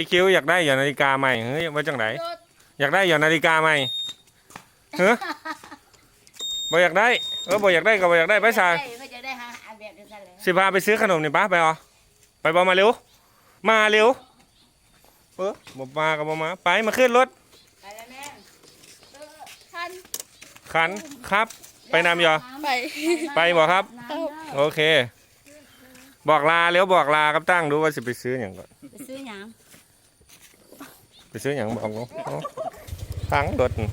อีคิวอยากได้หยอดนาฬิกาใหม่เฮ้ยว่าจังไหนอยากได้หยอดนาฬิกาใหม่เฮ้ยบ่อยากได้เออบ่อยากได้ก็บ่อยากได้ไปซาเพื่อจะได้หาอันแบบเดียวกันเลยสิพาไปซื้อขนมนี่ป้าไปอ๋อไปบอมาเร็ว มาเร็วเออบ่มาก็บ่มาไปมาขึ้นรถไปแล้วแม่ท่านคันครับ ไปนำยอไปไปบ่ครับน้ำโอเค บอกลาเร็วบอกลากับตั้งดูว่าสิไปซื้ออย่างก่อนไปซื้อหยัง ไปซื้ออย่างบอกเนาะเอาทั้งรถนี่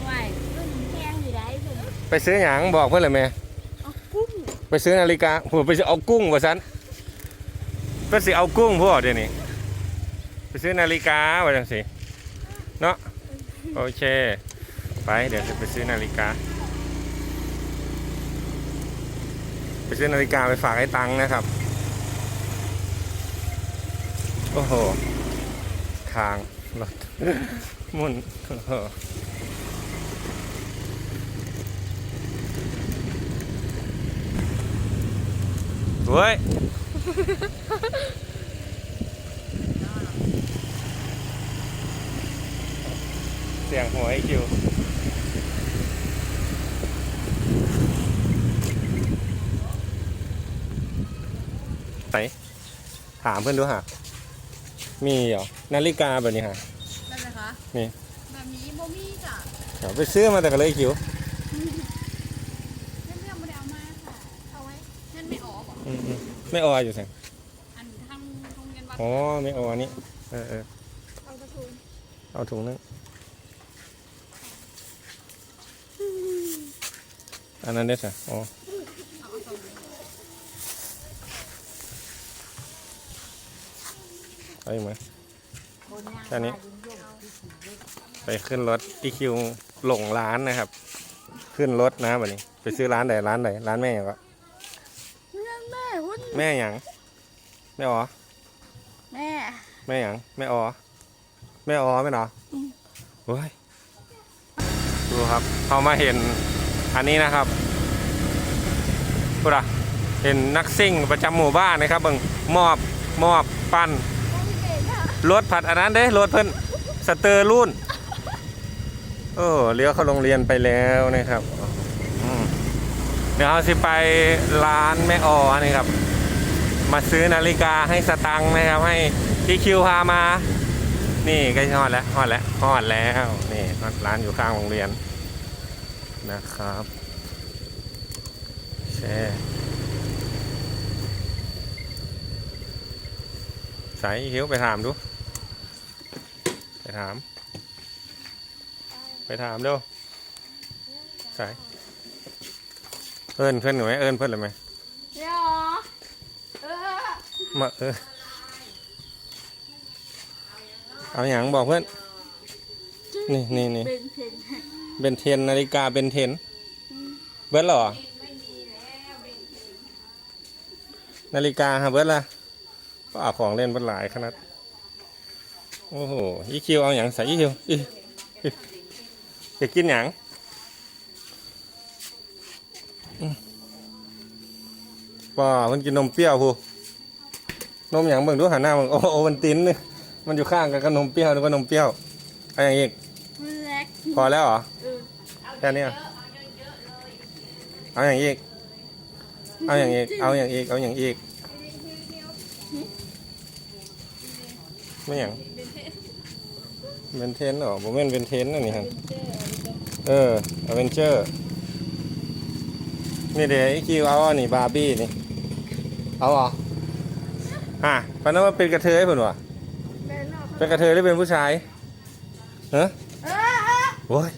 ห่วยเพิ่นแพงอยู่ได้เพิ่นไปซื้ออย่างบอกเพื่อนเลยแม่เอากุ้งไปซื้อนาฬิกาผมไปซื้อเอากุ้งว่าซันก็สิเอากุ้งพวกเดี๋ยวนี้ไปซื้อนาฬิกาว่าจังสิเนาะโอเค ไปเดี๋ยวจะไปซื้อนาฬิกา ไปซื้อนาฬิกาไปฝากให้ตังค์นะครับ โอ้โห ทาง รถมุนเว้ยเสียงหัวไอคิวไหนถามเพื่อนดูฮะมีเหรอ นาฬิกาแบบนี้ฮะนั่นเลยคะนี่แบบนี้โมมี่จ้ะเดี๋ยวไปซื้อมาแต่ก็เลยคิวเพื่อนเพื่อนไม่ได้เอามาค่ะเอาไว้เพื่อนไม่ออกเหรออืมๆไม่อออยู่สิอันทำโรงเรียนวัดอ๋อไม่ออนี่เออเออเอากระทุนเอาถุงนึงอันนั้นได้สิอ๋อเอาเอาตรงนี้เอาอีกไหมบนย่าง แค่นี้ปลาลิ้ยงที่สีเล็กไปขึ้นรถอีคิวหลงร้านนะครับ ขึ้นรถนะวันนี้ ไปซื้อร้านไหนร้านไหนร้านแม่ยังก็แม่หุ้นแม่หยังแม่อ๋อแม่แม่หยังแม่อ๋อแม่อ๋อไม่หรออืมโอ้ยดูครับเขามาเห็นอันนี้นะครับพูดอะเห็นนักซิ่งประจำหมู่บ้านนะครับเบิ่งมอบมอบปั้น รถผัดอันนั้นเด้รถเพิ่นสเตอร์รุ่นโอ้เลี้ยวเข้าโรงเรียนไปแล้วนะครับเดี๋ยวเราสิไปร้านแม่ออนี่ครับ มาซื้อนาฬิกาให้สตังค์นะครับ ให้ที่คิวพามา นี่ใกล้ฮอดแล้วฮอดแล้วฮอดแล้วนี่ร้านอยู่ข้างโรงเรียนนะครับแช่ใส่หิวไปถามดู ถาม ไปถามดูใส่เอิญเพื่อนหรือไหมเอิญเพื่อนหรือไหมเดี๋ยวเออมาเออเอาอย่างบอกเพื่อน นี่นี่นี่เป็นเพนเบนเทนนาฬิกาเบนเทน เบิร์ดเหรอ นาฬิกาฮะเบิร์ดละก็เอาของเล่นเบิร์ดหลายขนาด โอ้โหอีคิวเอาอย่างใส่อีคิวอีอีจะกินอย่างอืมป้ามันกินนมเปรี้ยวพูนมอย่างเบิ่งดูหันหน้ามึงโอ้โอวันตินนี่มันอยู่ข้างกันกับนมเปรี้ยวหรือว่านมเปรี้ยวอะไรอย่างอีกมันเล็กพอแล้วเหรอเออแค่นี้เหรอเอาอย่างอีกเอาอย่างอีกเอาอย่างอีกเอาอย่างอีกไม่อย่าง เป็นเทนเหรอผมเป็นเป็นเทนอันนี้ครับเอออเวนเจอร์นี่เดี๋ยวไอ้คิวเอาอันนี้บาร์บี้นี่ เอาเหรออะปานนั้นว่าเป็นกระเทยผมวะเป็นหรอเป็นกระเทยหรือเป็นผู้ชายเฮ้เออเออโว้ย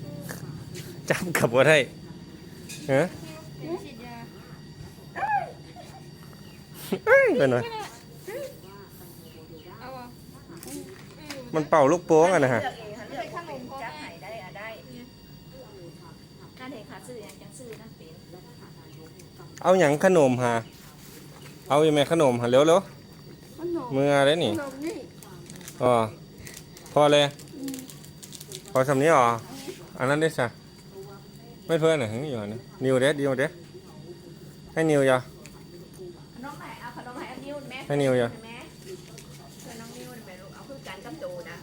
จับกับว่าได้เฮ้ฉีดยาเป็นไง เอาอะ มันเป่าลูกโป่งอะนะฮะเลือกเองค่ะเลือกขนมจับไหนได้อะได้การเห็นขาซื้ออย่างจังซื้อนะเป็นเอาอย่างขนมฮะเอาอย่างไงขนมฮะเร็วเร็วขนมๆมือเลยนี่ขนมนี่อ๋อพอเลย พอสำนี้อ๋ออันนั้นได้สะไม่เพื่อนเหรอหึงอยู่อันนี้นิวเด็ดนิวเด็ดให้นิวอย่าขนมไหนเอาขนมไหนเอานิ้วแม่ให้นิ้วอย่า แม่เพื่อนน้องนิ้วแม่ลูกเอาคือ กันกับโตนะ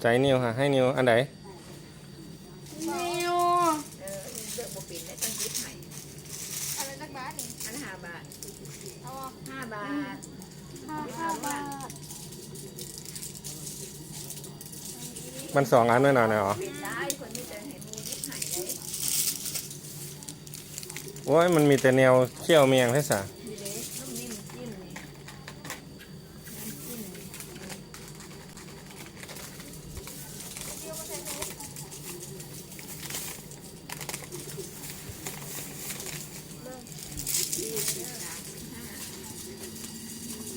ใจนิวค่ะให้นิวอันไหนนิวเออเลือกบ่เป็นได้ต้องยิบให้อะไรนักบ้านี่อันห้าบาทเอาอะห้าบาทห้าห้าบาทมันสองอันด้วยนะเนี่ยเหรอเป็นได้คนที่จะให้มูยิบให้ได้โอ้ยมันมีแต่แนวเขี้ยวเมียงใช่สะ ดีเลยน้ำนิ่มจิ้มนี่น้ำจิ้มนี่สี่สิบสามสิบห้าสามสิบ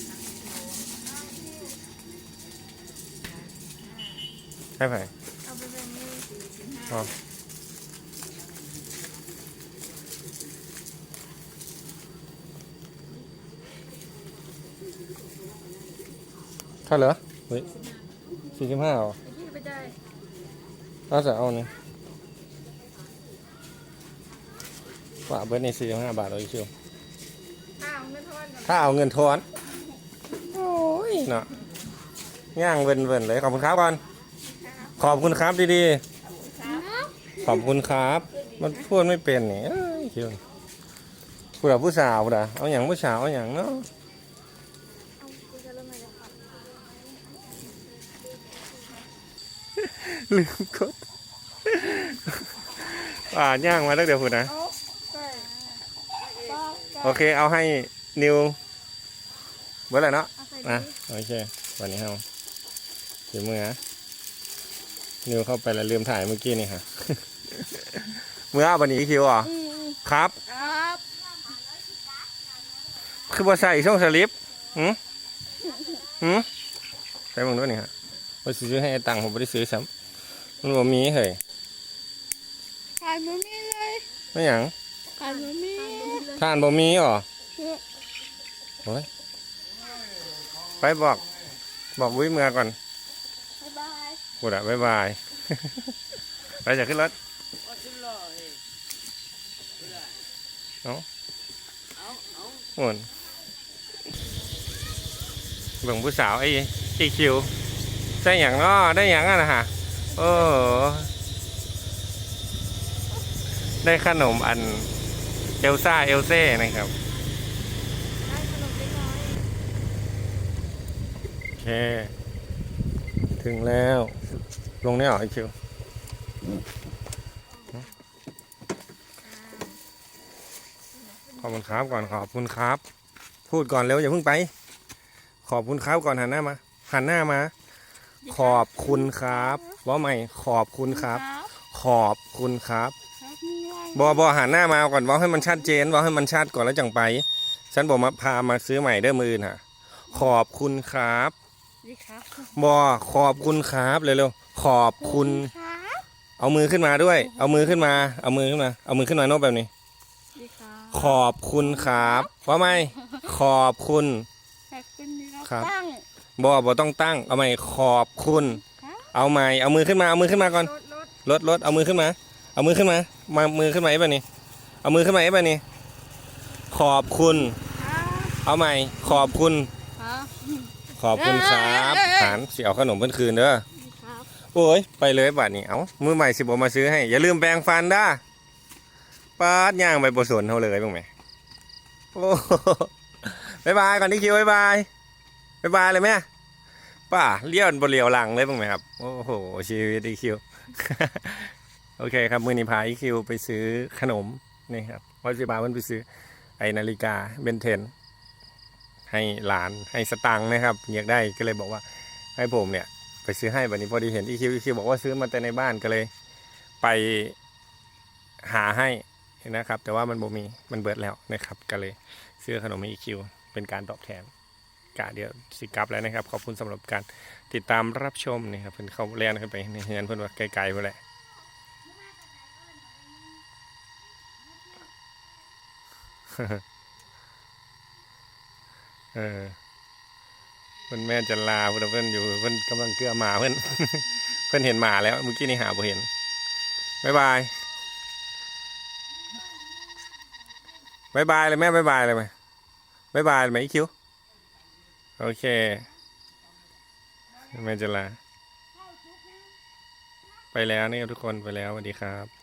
สองสามสิบ ห้าให้ไผเอาไปเป็นมือสี่สิบห้าอ๋อเท่าเหรอเฮ้ยสี่สิบห้าเหรอไอ้ที่ไปได้น่าจะเอาเนี่ยว่าเบิร์ดในสี่สิบห้าบาทเลยชิวข้าวไม่ทอดกันถ้าเอาเงินทอน โอ้ยเนาะย่างเวินเวินๆเลยขอบคุณครับก่อน ขอบคุณครับดีๆ ขอบคุณครับ มันพูดไม่เป็นนี่เอ้ยคิวผู้ด่าผู้สาวด่าเอาอย่างผู้สาวเอาอย่างเนาะเอากูจะเริ่มอะไรครับลืมกดอ่าย่างมาแล้วเดี๋ยวพูดนะเอาใส่ปลาโอเค เอาให้นิวเบิร์ดเลยเนาะเอาใส่อะดิโอเค วันนี้เฮาถือมือนะ นิวเข้าไปแล้วลืมถ่ายเมื่อกี้นี่ค่ะ เมื่อวันนี้คิวเหรอะอืมครับ ครับคือบ่ใส่ช่องสลิปหืมหืมใส่มึงด้วยนี่ฮะว่าสิซื้อให้ไอ้ตังค์ผมไม่ได้ซื้อซ้ำมันบ่มีเฮ้ยขายบะหมี่เลยไม่หยังขายบะหมี่ทานบ่มีเหรอเชื่อโอ้ยไปบอก บอกวิเมื่อก่อนบ๊ายบาย กูดะบ๊ายบาย ไปจะขึ้นรถเอาโอนเบิ่งผู้สาวไอ้ไอ้คิวได้อย่างน้อได้อย่างอะนะฮะโอ้ได้ขนมอันเอลซ่าเอลเซ่นะครับได้ขนมเล็กน้อยโอเค ถึงแล้ว ลงเนี่ยเหรอไอคิวขอบคุณครับก่อนขอบคุณครับ พูดก่อนเร็วอย่าเพิ่งไป ขอบคุณครับก่อนหันหน้ามาหันหน้ามา ขอบคุณครับว่าใหม่ขอบคุณครับ ขอบคุณครับบอบอหันหน้ามาก่อนบอกให้มันชัดเจนบอกให้มันชัดก่อนแล้วจังไป ฉันบอกมาพามาซื้อใหม่เด้อมือน่ะ ขอบคุณครับ ดีครับบอขอบคุณครับเร็วๆขอบคุณ ครับเอามือขึ้นมาด้วย เอามือขึ้นมา เอามือขึ้นมา เอามือขึ้นมาโน้ตแบบนี้ ดีครับขอบคุณครับว่าไหมขอบคุณขอบคุณที่เราครับตั้งบอบอต้องตั้ง เอาใหม่ขอบคุณ ครับเอาใหม่เอามือขึ้นมาเอามือขึ้นมาก่อน รถรถลดลดเอามือขึ้นมา เอามือขึ้นมา มามือขึ้นมาไอ้แบบนี้ เอามือขึ้นมาไอ้แบบนี้ ขอบคุณ ครับเอาใหม่ ขอบคุณครับ ขอบคุณครับหานเสียเอาขนมเพิ่นคืนเด้อดีครับโอ้ย ไปเลยบัดนี้เอามือใหม่สิบอมาซื้อให้ อย่าลืมแปรงฟันด้าปาดย่างไปบสวนเขาเลยบ้างไหมโอ้โหบายบายก่อนที่คิวบายบายบายบายเลยแม่ป้าเลี้ยวบนเลี้ยวหลังเลยบ้างไหมครับ โอ้โหชีวิตอีคิวโอเคครับมือนี้พาอีคิวไปซื้อขนมนี่ครับวัดสิบามันไปซื้อไอนาฬิกาเบนเทน ให้หลานให้สตังค์นะครับอยากได้ก็เลยบอกว่าให้ผมเนี่ยไปซื้อให้วันนี้พอดีเห็นอีคิวอีคิวบอกว่าซื้อมาแต่ในบ้านก็เลย ไปหาให้นะครับ แต่ว่ามันบ่มีมันเบิดแล้วนะครับ ก็เลยซื้อขนมให้อีคิวเป็นการตอบแทนกะเดียวสิกลับแล้วนะครับ ขอบคุณสำหรับการติดตามรับชมนี่ครับเพิ่นเข้าแล่นขึ้นไปในเฮือนเพิ่นว่าไกลๆไปแหละ เออเพิ่นแม่จันลาเพิ่นเพิ่นอยู่เพิ่นกำลังเกลือหมาเพิ่นเพิ่นเห็นหมาแล้วเมื่อกี้นี่หาบ่เห็นบายบายบายบายเลยแม่บายบายเลยไหมบายบายเลยไหมอีคิวโอเคแม่จะลาไปแล้วนี่ทุกคนไปแล้วสวัสดีครับ